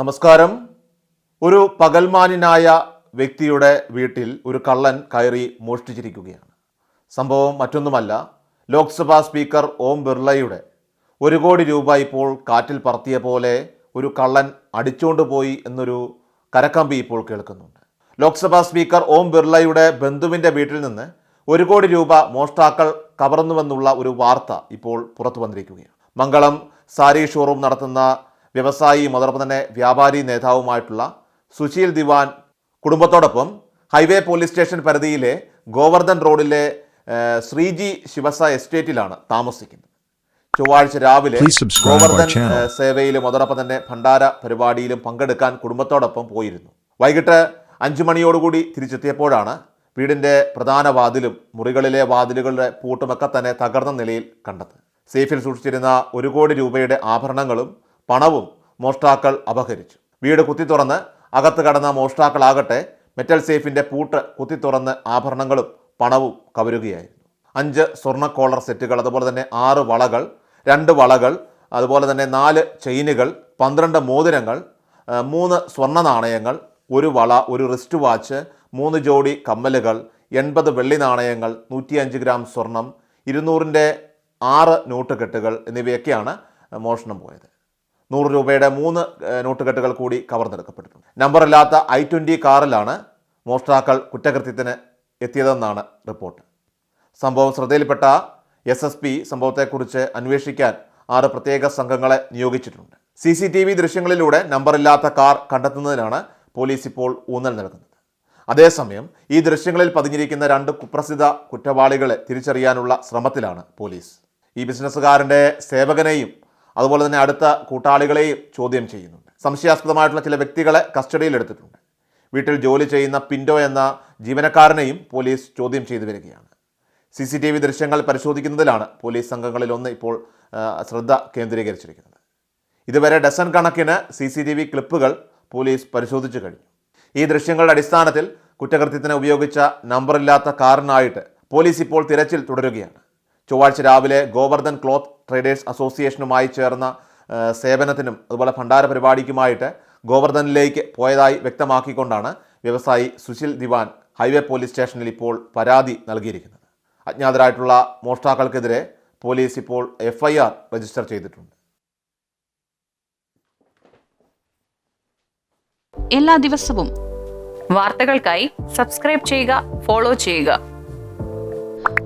നമസ്കാരം. ഒരു പകൽമാനിനായ വ്യക്തിയുടെ വീട്ടിൽ ഒരു കള്ളൻ കയറി മോഷ്ടിച്ചിരിക്കുകയാണ്. സംഭവം മറ്റൊന്നുമല്ല ലോക്സഭാ സ്പീക്കർ ഓം ബിർളയുടെ ഒരു കോടി രൂപ ഇപ്പോൾ കാറ്റിൽ പറത്തിയ പോലെ ഒരു കള്ളൻ അടിച്ചുകൊണ്ട് പോയി എന്നൊരു കരക്കമ്പി ഇപ്പോൾ കേൾക്കുന്നുണ്ട്. ലോക്സഭാ സ്പീക്കർ ഓം ബിർളയുടെ ബന്ധുവിന്റെ വീട്ടിൽ നിന്ന് ഒരു കോടി രൂപ മോഷ്ടാക്കൾ കവർന്നുവെന്നുള്ള ഒരു വാർത്ത ഇപ്പോൾ പുറത്തു വന്നിരിക്കുകയാണ്. മംഗളം സാരി ഷോറൂം നടത്തുന്ന വ്യവസായിയും അതോടൊപ്പം തന്നെ വ്യാപാരി നേതാവുമായിട്ടുള്ള സുശീൽ ദിവാൻ കുടുംബത്തോടൊപ്പം ഹൈവേ പോലീസ് സ്റ്റേഷൻ പരിധിയിലെ ഗോവർദ്ധൻ റോഡിലെ ശ്രീജി ശിവസ എസ്റ്റേറ്റിലാണ് താമസിക്കുന്നത്. ചൊവ്വാഴ്ച രാവിലെ ഗോവർദ്ധൻ സേവയിലും അതോടൊപ്പം തന്നെ ഭണ്ഡാര പരിപാടിയിലും പങ്കെടുക്കാൻ കുടുംബത്തോടൊപ്പം പോയിരുന്നു. വൈകിട്ട് അഞ്ചു മണിയോടുകൂടി തിരിച്ചെത്തിയപ്പോഴാണ് വീടിന്റെ പ്രധാന വാതിലും മുറികളിലെ വാതിലുകളുടെ പൂട്ടുമൊക്കെ തന്നെ തകർന്ന നിലയിൽ കണ്ടത്. സേഫിൽ സൂക്ഷിച്ചിരുന്ന ഒരു കോടി രൂപയുടെ ആഭരണങ്ങളും പണവും മോഷ്ടാക്കൾ അപഹരിച്ചു. വീട് കുത്തി തുറന്ന് അകത്ത് കടന്ന മോഷ്ടാക്കളാകട്ടെ മെറ്റൽ സേഫിന്റെ പൂട്ട് കുത്തി തുറന്ന് ആഭരണങ്ങളും പണവും കവരുകയായിരുന്നു. അഞ്ച് സ്വർണ കോളർ സെറ്റുകൾ അതുപോലെ തന്നെ ആറ് വളകൾ രണ്ട് വളകൾ അതുപോലെ തന്നെ നാല് ചെയിനുകൾ പന്ത്രണ്ട് മോതിരങ്ങൾ മൂന്ന് സ്വർണ നാണയങ്ങൾ ഒരു വള ഒരു റിസ്റ്റ് വാച്ച് മൂന്ന് ജോഡി കമ്മലുകൾ എൺപത് വെള്ളി നാണയങ്ങൾ നൂറ്റിയഞ്ച് ഗ്രാം സ്വർണം ഇരുന്നൂറിന്റെ ആറ് നോട്ട് കെട്ടുകൾ എന്നിവയൊക്കെയാണ് മോഷണം പോയത്. നൂറ് രൂപയുടെ മൂന്ന് നോട്ടുകെട്ടുകൾ നോട്ട് കെട്ടുകൾ കൂടി കവർന്നെടുക്കപ്പെട്ടിട്ടുണ്ട് നമ്പറില്ലാത്ത ഐ ട്വന്റി കാറിലാണ് മോഷ്ടാക്കൾ കുറ്റകൃത്യത്തിന് എത്തിയതെന്നാണ് റിപ്പോർട്ട്. സംഭവം ശ്രദ്ധയിൽപ്പെട്ട എസ് എസ് പി സംഭവത്തെക്കുറിച്ച് അന്വേഷിക്കാൻ ആറ് പ്രത്യേക സംഘങ്ങളെ നിയോഗിച്ചിട്ടുണ്ട്. സി സി ടി വി ദൃശ്യങ്ങളിലൂടെ നമ്പറില്ലാത്ത കാർ കണ്ടെത്തുന്നതിനാണ് പോലീസ് ഇപ്പോൾ ഊന്നൽ നൽകുന്നത്. അതേസമയം ഈ ദൃശ്യങ്ങളിൽ പതിഞ്ഞിരിക്കുന്ന രണ്ട് കുപ്രസിദ്ധ കുറ്റവാളികളെ തിരിച്ചറിയാനുള്ള ശ്രമത്തിലാണ് പോലീസ്. ഈ ബിസിനസ്സുകാരന്റെ സേവകനെയും അതുപോലെ തന്നെ അടുത്ത കൂട്ടാളികളെയും ചോദ്യം ചെയ്യുന്നുണ്ട്. സംശയാസ്പദമായിട്ടുള്ള ചില വ്യക്തികളെ കസ്റ്റഡിയിലെടുത്തിട്ടുണ്ട് വീട്ടിൽ ജോലി ചെയ്യുന്ന പിൻഡോ എന്ന ജീവനക്കാരനെയും പോലീസ് ചോദ്യം ചെയ്തു വരികയാണ്. സി സി ടി വി ദൃശ്യങ്ങൾ പരിശോധിക്കുന്നതിലാണ് പോലീസ് സംഘങ്ങളിലൊന്ന് ഇപ്പോൾ ശ്രദ്ധ കേന്ദ്രീകരിച്ചിരിക്കുന്നത്. ഇതുവരെ ഡസൻ കണക്കിന് സി സി ടി വി ക്ലിപ്പുകൾ പോലീസ് പരിശോധിച്ചു കഴിഞ്ഞു. ഈ ദൃശ്യങ്ങളുടെ അടിസ്ഥാനത്തിൽ കുറ്റകൃത്യത്തിന് ഉപയോഗിച്ച നമ്പറില്ലാത്ത കാറിനായിട്ട് പോലീസ് ഇപ്പോൾ തിരച്ചിൽ തുടരുകയാണ്. ചൊവ്വാഴ്ച രാവിലെ ഗോവർദ്ധൻ ക്ലോത്ത് ട്രേഡേഴ്സ് അസോസിയേഷനുമായി ചേർന്ന സേവനത്തിനും അതുപോലെ ഭണ്ഡാര പരിപാടിക്കുമായിട്ട് ഗോവർദ്ധനിലേക്ക് പോയതായി വ്യക്തമാക്കിക്കൊണ്ടാണ് വ്യവസായി സുശിൽ ദിവാൻ ഹൈവേ പോലീസ് സ്റ്റേഷനിൽ ഇപ്പോൾ പരാതി നൽകിയിരിക്കുന്നത്. അജ്ഞാതരായിട്ടുള്ള മോഷ്ടാക്കൾക്കെതിരെ പോലീസ് ഇപ്പോൾ എഫ്ഐആർ രജിസ്റ്റർ ചെയ്തിട്ടുണ്ട്. എല്ലാ ദിവസവും വാർത്തകൾക്കായി സബ്സ്ക്രൈബ് ചെയ്യുക ഫോളോ ചെയ്യുക.